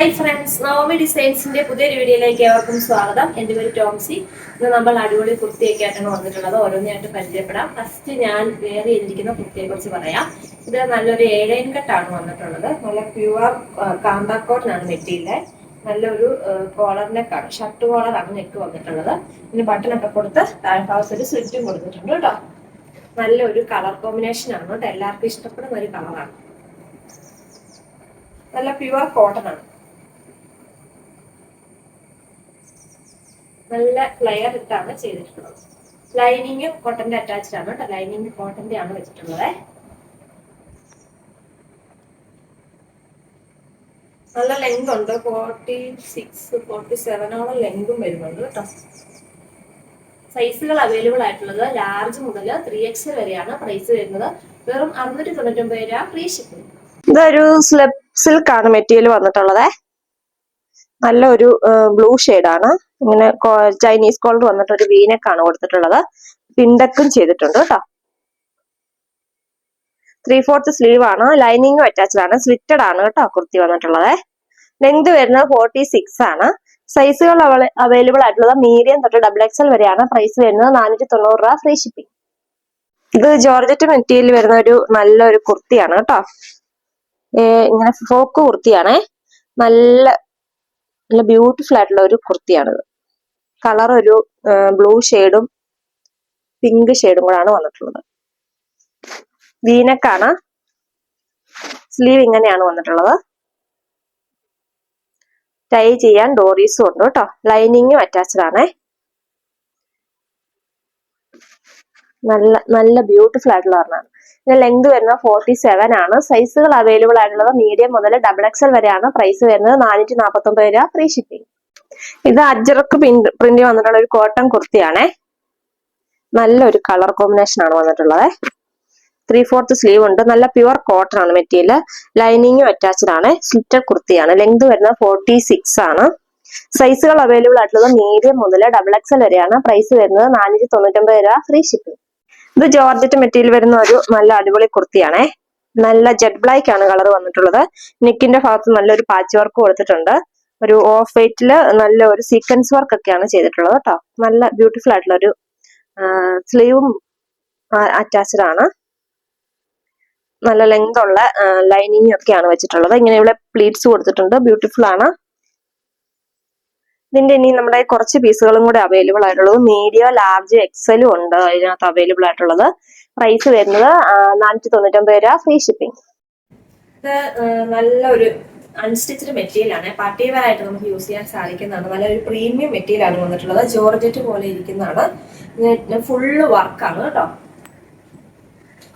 Hi friends Navami ഡിസൈൻസിന്റെ പുതിയൊരു വീഡിയോയിലേക്ക് ഏവർക്കും സ്വാഗതം. എന്റെ പേര് ടോംസി. ഇന്ന് നമ്മൾ അടിപൊളി കുർത്തിയൊക്കെ ആയിട്ടാണ് വന്നിട്ടുള്ളത്. ഓരോന്നായിട്ട് പരിചയപ്പെടാം. ഫസ്റ്റ് ഞാൻ വേറെ ചെയ്തിരിക്കുന്ന കുർത്തിയെ കുറിച്ച് പറയാം. ഇത് നല്ലൊരു ഏഴൈൻ കട്ടാണ് വന്നിട്ടുള്ളത്. നല്ല പ്യുവർ കാന്താക്കോട്ടനാണ് മെറ്റീരിയൽ നല്ലൊരു കോളർ നെക്കാണ് ഷർട്ട് കോളറാണ് നെക്ക് വന്നിട്ടുള്ളത്. പിന്നെ ബട്ടണൊക്കെ കൊടുത്ത് താഴെ ഒരു സ്ലിറ്റും കൊടുത്തിട്ടുണ്ട് കേട്ടോ. നല്ലൊരു കളർ കോമ്പിനേഷൻ ആണ് എല്ലാവർക്കും ഇഷ്ടപ്പെടുന്ന ഒരു കളറാണ് നല്ല പ്യുവർ കോട്ടൺ ആണ്. നല്ല ഫ്ലെയർ ഇട്ടാണ് ചെയ്തിട്ടുള്ളത്. ലൈനിങ് കോട്ടന്റെ അറ്റാച്ച്ഡ് ആണ് കേട്ടോ. ലൈനിങ് കോട്ടന്റെ ആണ് വെച്ചിട്ടുള്ളത്. നല്ല ലെങ്ത് ഉണ്ട്. ഫോർട്ടി സിക്സ് ഫോർട്ടി സെവനോളം ലെങ്തും വരുന്നുണ്ട് കേട്ടോ. സൈസുകൾ അവൈലബിൾ ആയിട്ടുള്ളത് ലാർജ് മുതൽ ത്രീ എക്സ് വരെയാണ് പ്രൈസ് വരുന്നത്. വെറും അറുന്നൂറ്റി തൊണ്ണൂറ്റൊമ്പത് രൂപ ഫ്രീ ഷിപ്പിംഗ് ഇതൊരു സ്ലിപ്പ് സിൽക്ക് ആണ് മെറ്റീരിയൽ വന്നിട്ടുള്ളത്. നല്ല ഒരു ബ്ലൂ ആണ്. ഇങ്ങനെ ചൈനീസ് കോളർ വന്നിട്ട് ഒരു വീനക്കാണ് കൊടുത്തിട്ടുള്ളത്. പിണ്ടക്കും ചെയ്തിട്ടുണ്ട് കേട്ടോ. ത്രീ ഫോർത്ത് സ്ലീവ് ആണ് ലൈനിങ്ങും അറ്റാച്ച്ഡ് ആണ്. സ്ലിറ്റഡ് ആണ് കേട്ടോ കുർത്തി വന്നിട്ടുള്ളത്. ലെങ്ത് വരുന്നത് ഫോർട്ടി സിക്സ് ആണ് സൈസുകൾ അവൈലബിൾ ആയിട്ടുള്ളത് മീഡിയം തൊട്ട് ഡബിൾ എക്സൽ വരെയാണ്. പ്രൈസ് വരുന്നത് നാനൂറ്റി തൊണ്ണൂറ് രൂപ ഫ്രീ ഷിപ്പിംഗ് ഇത് ജോർജറ്റ് മെറ്റീരിയൽ വരുന്ന ഒരു നല്ലൊരു കുർത്തിയാണ് കേട്ടോ. ഇങ്ങനെ ഫ്രോക്ക് കുർത്തിയാണ്. നല്ല നല്ല ബ്യൂട്ടിഫുൾ ആയിട്ടുള്ള ഒരു കുർത്തിയാണിത്. കളർ ഒരു ബ്ലൂ ഷെയ്ഡും പിങ്ക് ഷെയ്ഡും കൂടാണ് വന്നിട്ടുള്ളത്. വീനക്കാണ് സ്ലീവ് ഇങ്ങനെയാണ് വന്നിട്ടുള്ളത്. ടൈ ചെയ്യാൻ ഡോറീസും ഉണ്ട് കേട്ടോ. ലൈനിങ്ങും അറ്റാച്ച്ഡ് ആണേ. നല്ല നല്ല ബ്യൂട്ടിഫുൾ ആയിട്ടുള്ള ഒരെണ്ണമാണ് ഇതിന്റെ ലെങ്ത് വരുന്നത് ഫോർട്ടി സെവൻ ആണ് സൈസുകൾ അവൈലബിൾ ആയിട്ടുള്ളത് മീഡിയം മുതൽ ഡബിൾ എക്സൽ വരെയാണ്. പ്രൈസ് വരുന്നത് നാനൂറ്റി നാൽപ്പത്തി ഒമ്പത് രൂപ ഫ്രീ ഷിപ്പിംഗ് ഇത് അജ്രക്ക് പ്രിന്റ് വന്നിട്ടുള്ള ഒരു കോട്ടൺ കുർത്തിയാണേ. നല്ലൊരു കളർ കോമ്പിനേഷൻ ആണ് വന്നിട്ടുള്ളത്. ത്രീ ഫോർത്ത് സ്ലീവ് ഉണ്ട്. നല്ല പ്യുവർ കോട്ടൺ ആണ് മെറ്റീരിയൽ ലൈനിങ്ങും അറ്റാച്ച്ഡ് ആണ്. സ്ലിറ്റഡ് കുർത്തിയാണ്. ലെങ്ത് വരുന്നത് ഫോർട്ടി സിക്സ് ആണ്. സൈസുകൾ അവൈലബിൾ ആയിട്ടുള്ളത് മീഡിയം മുതൽ ഡബിൾ എക്സൽ വരെയാണ്. പ്രൈസ് വരുന്നത് നാനൂറ്റി തൊണ്ണൂറ്റൊമ്പത് രൂപ ഫ്രീ ഷിപ്പിംഗ് ഇത് ജോർജറ്റ് മെറ്റീരിയൽ വരുന്ന ഒരു നല്ല അടിപൊളി കുർത്തിയാണേ. നല്ല ജെഡ് ബ്ലാക്ക് ആണ് കളർ വന്നിട്ടുള്ളത്. നെക്കിന്റെ ഭാഗത്ത് നല്ലൊരു പാച്ച് വർക്ക് കൊടുത്തിട്ടുണ്ട്. ഒരു ഓഫ് വൈറ്റിൽ നല്ല ഒരു സീക്വൻസ് വർക്ക് ഒക്കെയാണ് ചെയ്തിട്ടുള്ളത് കേട്ടോ നല്ല ബ്യൂട്ടിഫുൾ ആയിട്ടുള്ള ഒരു സ്ലീവും അറ്റാച്ച്ഡ് ആണ്. നല്ല ലെങ്ത് ഉള്ള ലൈനിങ് ഒക്കെയാണ് വെച്ചിട്ടുള്ളത്. ഇങ്ങനെ ഇവിടെ പ്ലീറ്റ്സ് കൊടുത്തിട്ടുണ്ട്. ബ്യൂട്ടിഫുൾ ആണ്. ഇതിന്റെ ഇനി നമ്മുടെ കുറച്ച് പീസുകളും കൂടെ അവൈലബിൾ ആയിട്ടുള്ളത്. മീഡിയം ലാർജ് എക്സലും ഉണ്ട് അതിനകത്ത് അവൈലബിൾ ആയിട്ടുള്ളത്. പ്രൈസ് വരുന്നത് നാനൂറ്റി തൊണ്ണൂറ്റൊമ്പത് രൂപ ഫ്രീ ഷിപ്പിംഗ് നല്ലൊരു അൺസ്റ്റിച്ച്ഡ് മെറ്റീരിയൽ ആണ്. നമുക്ക് യൂസ് ചെയ്യാൻ സാധിക്കുന്നതാണ്. നല്ലൊരു പ്രീമിയം മെറ്റീരിയൽ ആണ് വന്നിട്ടുള്ളത്. ജോർജറ്റ് പോലെ ഇരിക്കുന്നതാണ്. ഫുള്ള് വർക്കാണ് കേട്ടോ.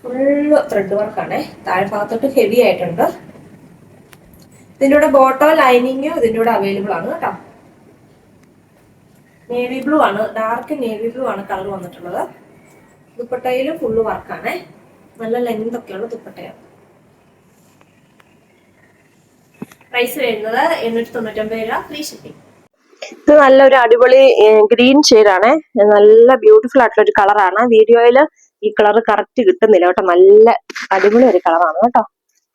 ഫുള്ള് ത്രെഡ് വർക്കാണ് താഴ്ഭാഗത്തോട്ട് ഹെവി ആയിട്ടുണ്ട്. ഇതിന്റെ കൂടെ ബോട്ടോ ലൈനിങ്ങും ഇതിന്റെ കൂടെ അവൈലബിൾ ആണ് കേട്ടോ. നേവി ബ്ലൂ ആണ്. ഡാർക്ക് നേവി ബ്ലൂ ആണ് കളർ വന്നിട്ടുള്ളത്. ദുപ്പട്ടയിലും ഫുള്ള് വർക്കാണ് നല്ല ലെങ്ത് ഒക്കെയുള്ള ദുപ്പട്ടയാണ്. പ്രൈസ് വരുന്നത് എണ്ണൂറ്റി തൊണ്ണൂറ്റൊമ്പത് രൂപ ഫ്രീ ഷിപ്പിംഗ് ഇത് നല്ലൊരു അടിപൊളി ഗ്രീൻ ആണ്. നല്ല ബ്യൂട്ടിഫുൾ ആയിട്ടുള്ള ഒരു കളറാണ് വീഡിയോയിൽ ഈ കളർ കറക്റ്റ് കിട്ടുന്നില്ല കേട്ടോ. നല്ല അടിപൊളി ഒരു കളറാണ് കേട്ടോ.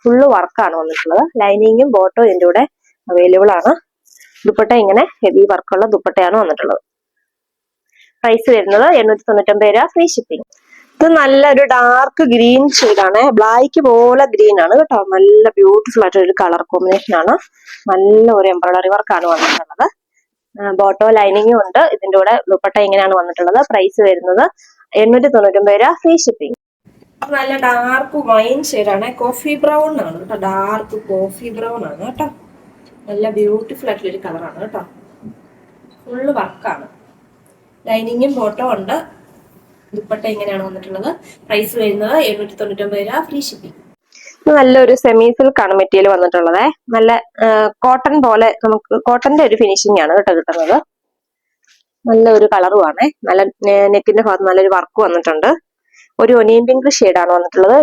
ഫുള്ള് വർക്കാണ് വന്നിട്ടുള്ളത്. ലൈനിങ്ങും ബോട്ടോ ഇതിന്റെ കൂടെ അവൈലബിൾ ആണ്. ദുപ്പട്ട ഇങ്ങനെ ഹെവി വർക്കുള്ള ദുപ്പട്ടയാണ് വന്നിട്ടുള്ളത്. പ്രൈസ് വരുന്നത് എണ്ണൂറ്റി തൊണ്ണൂറ്റൊമ്പത് രൂപ ഫ്രീ ഷിപ്പിംഗ് ഇത് നല്ലൊരു ഡാർക്ക് ഗ്രീൻ ഷെയ്ഡാണ് ബ്ലാക്ക് പോലെ ഗ്രീൻ ആണ് കേട്ടോ. നല്ല ബ്യൂട്ടിഫുൾ ആയിട്ടുള്ള ഒരു കളർ കോമ്പിനേഷൻ ആണ്. നല്ല ഒരു എംബ്രോയിഡറി വർക്കാണ് വന്നിട്ടുള്ളത്. ബോട്ടോ ലൈനിങ്ങും ഉണ്ട്. ഇതിന്റെ കൂടെ ദുപ്പട്ട ഇങ്ങനെയാണ് വന്നിട്ടുള്ളത്. പ്രൈസ് വരുന്നത് എണ്ണൂറ്റി തൊണ്ണൂറ്റൊമ്പത് രൂപ. ഫ്രീ ഷിപ്പിംഗ് നല്ല ഡാർക്ക് വൈൻ ഷെയ്ഡാണ് കോഫി ബ്രൗൺ ആണ് കേട്ടോ. ഡാർക്ക് കോഫി ബ്രൗൺ ആണ് കേട്ടോ. നല്ല ബ്യൂട്ടിഫുൾ ആയിട്ടുള്ള ഒരു കളറാണ് കേട്ടോ. ഫുള്ള് വർക്കാണ് ലൈനിങ്ങും ബോട്ടോ ഉണ്ട്. ദുപ്പട്ട എങ്ങനെയാണ് വന്നിട്ടുള്ളത്. പ്രൈസ് വരുന്നത് എണ്ണൂറ്റി തൊണ്ണൂറ്റൊമ്പത് രൂപ ഫ്രീ ഷിപ്പിംഗ് നല്ലൊരു സെമി സിൽക്ക് ആണ് മെറ്റീരിയൽ വന്നിട്ടുള്ളത്. നല്ല കോട്ടൺ പോലെ നമുക്ക് കോട്ടന്റെ ഒരു ഫിനിഷിംഗ് ആണ് കേട്ടോ കിട്ടുന്നത്. നല്ല ഒരു ആണ്. നല്ല നെക്കിന്റെ ഭാഗത്ത് നല്ലൊരു വർക്ക് വന്നിട്ടുണ്ട്. ഒരു ഒനിയൻ പിങ്ക് ആണ് വന്നിട്ടുള്ളത്.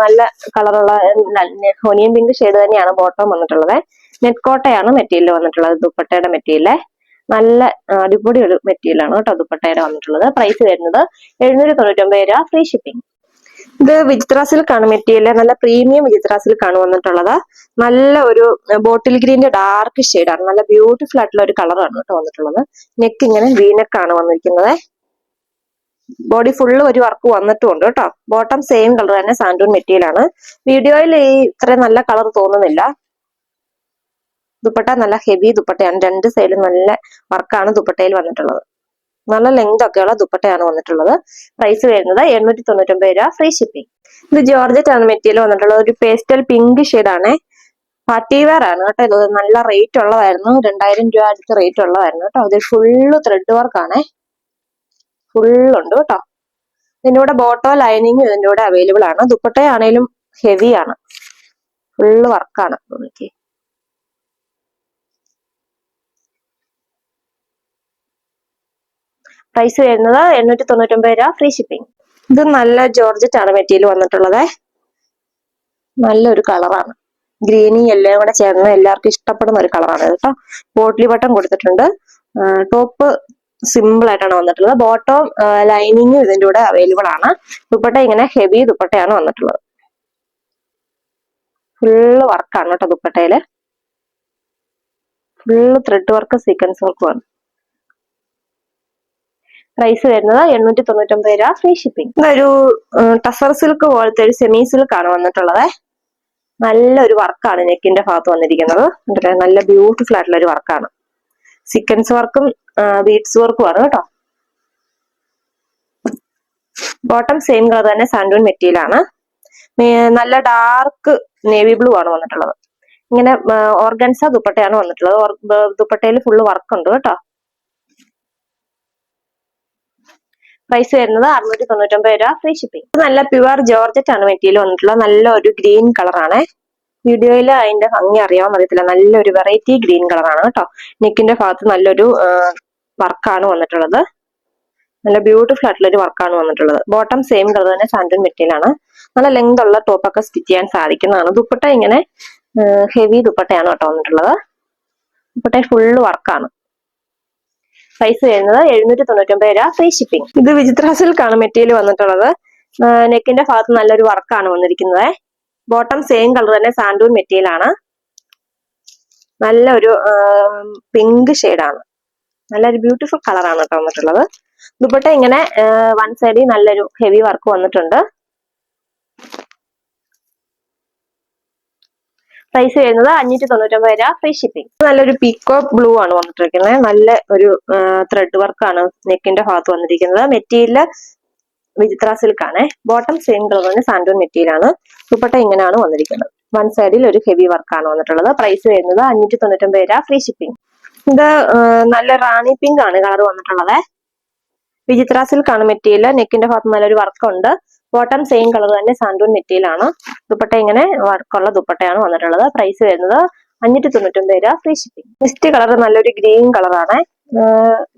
നല്ല കളറുള്ള ഒനിയൻ പിങ്ക് ഷെയ്ഡ് തന്നെയാണ് ബോട്ടം വന്നിട്ടുള്ളത്. നെറ്റ് കോട്ടയാണ് മെറ്റീരിയൽ വന്നിട്ടുള്ളത് ദുപ്പട്ടയുടെ മെറ്റീരിയൽ നല്ല അടിപൊളി ഒരു മെറ്റീരിയൽ ആണ് കേട്ടോ ദുപ്പട്ടയുടെ വന്നിട്ടുള്ളത്. പ്രൈസ് വരുന്നത് എഴുന്നൂറ്റി തൊണ്ണൂറ്റൊമ്പത് രൂപ ഫ്രീ ഷിപ്പിംഗ് ഇത് വിചിത്ര സിൽക്കാണ് മെറ്റീരിയൽ നല്ല പ്രീമിയം വിചിത്ര സിൽക്കാണ് വന്നിട്ടുള്ളത്. നല്ല ഒരു ബോട്ടിൽ ഗ്രീന്റെ ഡാർക്ക് ആണ്. നല്ല ബ്യൂട്ടിഫുൾ ആയിട്ടുള്ള ഒരു കളറാണ് കേട്ടോ വന്നിട്ടുള്ളത്. നെക്ക് ഇങ്ങനെ വീനക്കാണ് വന്നിരിക്കുന്നത്. ബോഡി ഫുള്ള് ഒരു വർക്ക് വന്നിട്ടുണ്ട് കേട്ടോ. ബോട്ടം സെയിം കളർ തന്നെ സാൻഡൂൺ മെറ്റീരിയൽ ആണ്. വീഡിയോയിൽ ഈ ഇത്ര നല്ല കളർ തോന്നുന്നില്ല. ദുപ്പട്ട നല്ല ഹെവി ദുപ്പട്ടയാണ്. രണ്ട് സൈഡിലും നല്ല വർക്കാണ് ദുപ്പട്ടയിൽ വന്നിട്ടുള്ളത്. നല്ല ലെങ്ത് ഒക്കെയുള്ള ദുപ്പട്ടയാണ് വന്നിട്ടുള്ളത്. പ്രൈസ് വരുന്നത് എണ്ണൂറ്റി തൊണ്ണൂറ്റൊമ്പത് രൂപ ഫ്രീ ഷിപ്പിംഗ് ഇത് ജോർജറ്റ് ആണ് മെറ്റീരിയൽ വന്നിട്ടുള്ളത്. ഒരു പേസ്റ്റൽ പിങ്ക് ആണ്. പാർട്ടി വെയർ ആണ് കേട്ടോ ഇത്. നല്ല റേറ്റ് ഉള്ളതായിരുന്നു. രണ്ടായിരം രൂപ അടുത്ത് റേറ്റ് ഉള്ളതായിരുന്നു കേട്ടോ. ഇത് ഫുള്ള് ത്രെഡ് വർക്ക് ഫുള്ളുണ്ട് കേട്ടോ. ഇതിന്റെ കൂടെ ബോട്ടോ ലൈനിങ് ഇതിന്റെ കൂടെ അവൈലബിൾ ആണ്. ദുപ്പട്ടയാണേലും ഹെവിയാണ് ഫുള്ള് വർക്കാണ് നോക്കി പ്രൈസ് വരുന്നത് എണ്ണൂറ്റി തൊണ്ണൂറ്റൊമ്പത് രൂപ ഫ്രീ ഷിപ്പിംഗ് ഇത് നല്ല ജോർജറ്റ് ആണ് മെറ്റീരിയൽ വന്നിട്ടുള്ളത്. നല്ലൊരു കളറാണ്. ഗ്രീനും യെല്ലോയും കൂടെ ചേർന്ന് എല്ലാവർക്കും ഇഷ്ടപ്പെടുന്ന ഒരു കളറാണ് കേട്ടോ. ബോട്ടിലി ബട്ടൺ കൊടുത്തിട്ടുണ്ട്. ടോപ്പ് സിമ്പിൾ ആയിട്ടാണ് വന്നിട്ടുള്ളത്. ബോട്ടം ലൈനിങ്ങും ഇതിന്റെ കൂടെ അവൈലബിൾ ആണ്. ദുപ്പട്ട ഇങ്ങനെ ഹെവി ദുപ്പട്ടയാണ് വന്നിട്ടുള്ളത്. ഫുള്ള് വർക്കാണ് കേട്ടോ ദുപ്പട്ടയിൽ. ഫുള്ള് ത്രെഡ് വർക്ക് സീക്വൻസ് വർക്കുമാണ് പ്രൈസ് വരുന്നത് എണ്ണൂറ്റി തൊണ്ണൂറ്റൊമ്പത് രൂപ ഫ്രീ ഷിപ്പിംഗ് ഇതൊരു ടസർ സിൽക്ക് പോലത്തെ ഒരു സെമി സിൽക്ക് ആണ് വന്നിട്ടുള്ളത്. നല്ലൊരു വർക്കാണ് നെക്കിന്റെ ഭാഗത്ത് വന്നിരിക്കുന്നത്? നല്ല ബ്യൂട്ടിഫുൾ ആയിട്ടുള്ള ഒരു വർക്കാണ് സിക്കൻസ് വർക്കും ബീഡ്സ് വർക്കും ആണ് കേട്ടോ. ബോട്ടം സെയിം കളർ തന്നെ സാൻഡൂൺ മെറ്റീരിയൽ ആണ്. നല്ല ഡാർക്ക് നേവി ബ്ലൂ ആണ് വന്നിട്ടുള്ളത്. ഇങ്ങനെ ഓർഗൻസ ദുപ്പട്ടയാണ് വന്നിട്ടുള്ളത്. ദുപ്പട്ടയിൽ ഫുള്ള് വർക്ക് ഉണ്ട് കേട്ടോ. പ്രൈസ് വരുന്നത് അറുന്നൂറ്റി തൊണ്ണൂറ്റൊമ്പത് രൂപ ഫ്രീ ഷിപ്പിംഗ് നല്ല പ്യുവർ ജോർജറ്റ് ആണ് മെറ്റീരിയൽ വന്നിട്ടുള്ളത്. നല്ല ഒരു ഗ്രീൻ കളറാണ് വീഡിയോയിൽ അതിന്റെ ഭംഗി അറിയാൻ അറിയത്തില്ല. നല്ലൊരു വെറൈറ്റി ഗ്രീൻ കളറാണ് കേട്ടോ. നെക്കിന്റെ ഭാഗത്ത് നല്ലൊരു വർക്കാണ് വന്നിട്ടുള്ളത്. നല്ല ബ്യൂട്ടിഫുൾ ആയിട്ടുള്ള ഒരു വർക്കാണ് വന്നിട്ടുള്ളത്. ബോട്ടം സെയിം കളർ തന്നെ സാൻഡൻ മെറ്റീരിയൽ ആണ്. നല്ല ലെങ്ത് ഉള്ള ടോപ്പൊക്കെ സ്റ്റിച്ച് ചെയ്യാൻ സാധിക്കുന്നതാണ്. ദുപ്പട്ട ഇങ്ങനെ ഹെവി ദുപ്പട്ടയാണ് കേട്ടോ വന്നിട്ടുള്ളത്. ദുപ്പട്ട ഫുള്ള് വർക്കാണ് പ്രൈസ് വരുന്നത് എഴുന്നൂറ്റി തൊണ്ണൂറ്റൊമ്പത് രൂപ ഫ്രീ ഷിപ്പിംഗ് ഇത് വിചിത്ര സിൽക്കാണ് മെറ്റീരിയൽ വന്നിട്ടുള്ളത്. നെക്കിന്റെ ഭാഗത്ത് നല്ലൊരു വർക്കാണ് വന്നിരിക്കുന്നത്. ബോട്ടം സെയിം കളർ തന്നെ സാൻഡൂൺ മെറ്റീരിയൽ ആണ്. നല്ലൊരു പിങ്ക് ആണ്. നല്ലൊരു ബ്യൂട്ടിഫുൾ കളറാണ് കേട്ടോ വന്നിട്ടുള്ളത്. ദുപ്പട്ട ഇങ്ങനെ വൺ സൈഡിൽ നല്ലൊരു ഹെവി വർക്ക് വന്നിട്ടുണ്ട്. പ്രൈസ് വരുന്നത് അഞ്ഞൂറ്റി തൊണ്ണൂറ്റൊമ്പത് രൂപ ഫ്രീ ഷിപ്പിംഗ് നല്ലൊരു പീക്കോ ബ്ലൂ ആണ് വന്നിട്ടിരിക്കുന്നത് നല്ല ഒരു ത്രെഡ് വർക്കാണ് നെക്കിന്റെ ഭാഗത്ത് വന്നിരിക്കുന്നത്. മെറ്റീരിയൽ വിചിത്ര സിൽക്ക് ആണ്. ബോട്ടം സെയിം കളർ തന്നെ സാൻഡൂൺ മെറ്റീരിയൽ ആണ്. ദുപ്പട്ട ഇങ്ങനെയാണ് വന്നിരിക്കുന്നത്. വൺ സൈഡിൽ ഒരു ഹെവി വർക്കാണ് വന്നിട്ടുള്ളത്. പ്രൈസ് വരുന്നത് അഞ്ഞൂറ്റി തൊണ്ണൂറ്റൊമ്പത് രൂപ ഫ്രീ ഷിപ്പിംഗ് ഇത് നല്ല റാണി പിങ്ക് ആണ് കളർ വന്നിട്ടുള്ളത്. വിചിത്ര സിൽക്കാണ് മെറ്റീരിയൽ നെക്കിന്റെ ഭാഗത്ത് നല്ലൊരു വർക്ക് ഉണ്ട്. ബോട്ടം സെയിം കളർ തന്നെ സാൻഡൂൺ മെറ്റീരിയലാണ്. ദുപ്പട്ട ഇങ്ങനെ വർക്കുള്ള ദുപ്പട്ടയാണ് വന്നിട്ടുള്ളത്. പ്രൈസ് വരുന്നത് അഞ്ഞൂറ്റി തൊണ്ണൂറ്റൊമ്പത് രൂപ ഫ്രീ ഷിപ്പിംഗ് നെക്സ്റ്റ് കളർ നല്ലൊരു ഗ്രീൻ കളറാണ്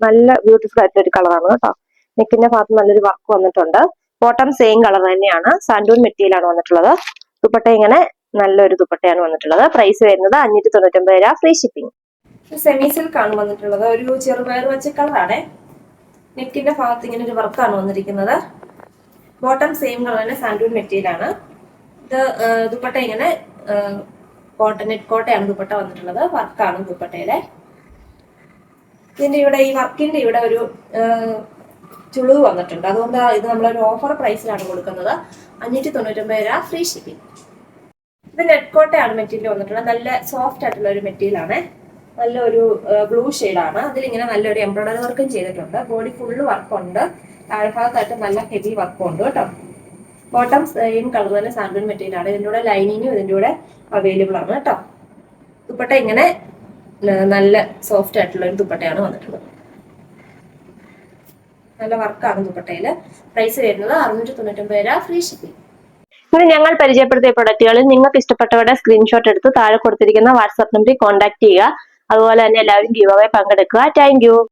നല്ല ബ്യൂട്ടിഫുൾ ആയിട്ടുള്ള ഒരു കളറാണ് കേട്ടോ. നെക്കിന്റെ ഭാഗത്ത് നല്ലൊരു വർക്ക് വന്നിട്ടുണ്ട്. ബോട്ടം സെയിം കളർ തന്നെയാണ്. സാൻഡൂൺ മെറ്റീരിയലാണ് വന്നിട്ടുള്ളത്. ദുപ്പട്ട ഇങ്ങനെ നല്ലൊരു ദുപ്പട്ടയാണ് വന്നിട്ടുള്ളത്. പ്രൈസ് വരുന്നത് അഞ്ഞൂറ്റി തൊണ്ണൂറ്റൊമ്പത് രൂപ ഫ്രീ ഷിപ്പിംഗ് സെമി സിൽക്കാണ് വന്നിട്ടുള്ളത്. ഒരു ചെറുപയർ വെച്ച കളറാണ് നെക്കിന്റെ ഭാഗത്ത് ഇങ്ങനെ ഒരു വർക്കാണ് വന്നിരിക്കുന്നത്. ബോട്ടം സെയിം കളർ തന്നെ സാൻഡൂൺ മെറ്റീരിയൽ ആണ്. ഇത് ദുപ്പട്ട ഇങ്ങനെ കോട്ടൺ നെറ്റ് കോട്ടയാണ് ദുപ്പട്ട വന്നിട്ടുള്ളത്. വർക്കാണ് ദുപ്പട്ടയിലെ. ഇതിന്റെ ഇവിടെ ഈ വർക്കിന്റെ ഇവിടെ ഒരു ചുളിവ് വന്നിട്ടുണ്ട്. അതുകൊണ്ട് ഇത് നമ്മളൊരു ഓഫർ പ്രൈസിലാണ് കൊടുക്കുന്നത്. അഞ്ഞൂറ്റി തൊണ്ണൂറ്റൊമ്പത് രൂപ ഫ്രീ ഷിപ്പിംഗ് ഇത് നെറ്റ് കോട്ടയാണ് മെറ്റീരിയൽ വന്നിട്ടുള്ളത്. നല്ല സോഫ്റ്റ് ആയിട്ടുള്ള ഒരു മെറ്റീരിയൽ ആണ്. നല്ലൊരു ബ്ലൂ ഷെയ്ഡാണ് അതിലിങ്ങനെ നല്ലൊരു എംബ്രോയിഡറി വർക്കും ചെയ്തിട്ടുണ്ട്. ബോഡി ഫുള്ള് വർക്കുണ്ട് താഴ്ഭാഗത്തായിട്ട് നല്ല ഹെവി വർക്ക് ഉണ്ട് കേട്ടോ. ബോട്ടം സെയിം കളർ തന്നെ സാമ്പിൾ മെറ്റീരിയൽ ആണ്. ഇതിന്റെ കൂടെ ലൈനിങ്ങും ഇതിന്റെ കൂടെ അവൈലബിൾ ആണ് കേട്ടോ. ദുപ്പട്ട ഇങ്ങനെ നല്ല സോഫ്റ്റ് ആയിട്ടുള്ള ഒരു ദുപ്പട്ടയാണ് വന്നിട്ടുള്ളത്. നല്ല വർക്കാണ് ദുപ്പട്ടയിൽ. പ്രൈസ് വരുന്നത് അറുന്നൂറ്റി തൊണ്ണൂറ്റൊമ്പത് രൂപ ഫ്രീ ഷിപ്പിംഗ് ഇന്ന് ഞങ്ങൾ പരിചയപ്പെടുത്തിയ പ്രൊഡക്റ്റുകളിൽ നിങ്ങൾക്ക് ഇഷ്ടപ്പെട്ടവരുടെ സ്ക്രീൻഷോട്ട് എടുത്ത് താഴെ കൊടുത്തിരിക്കുന്ന വാട്സാപ്പ് നമ്പറിൽ കോൺടാക്ട് ചെയ്യുക. അതുപോലെ തന്നെ എല്ലാവരും ഗീവ് അവേ പങ്കെടുക്കുക താങ്ക്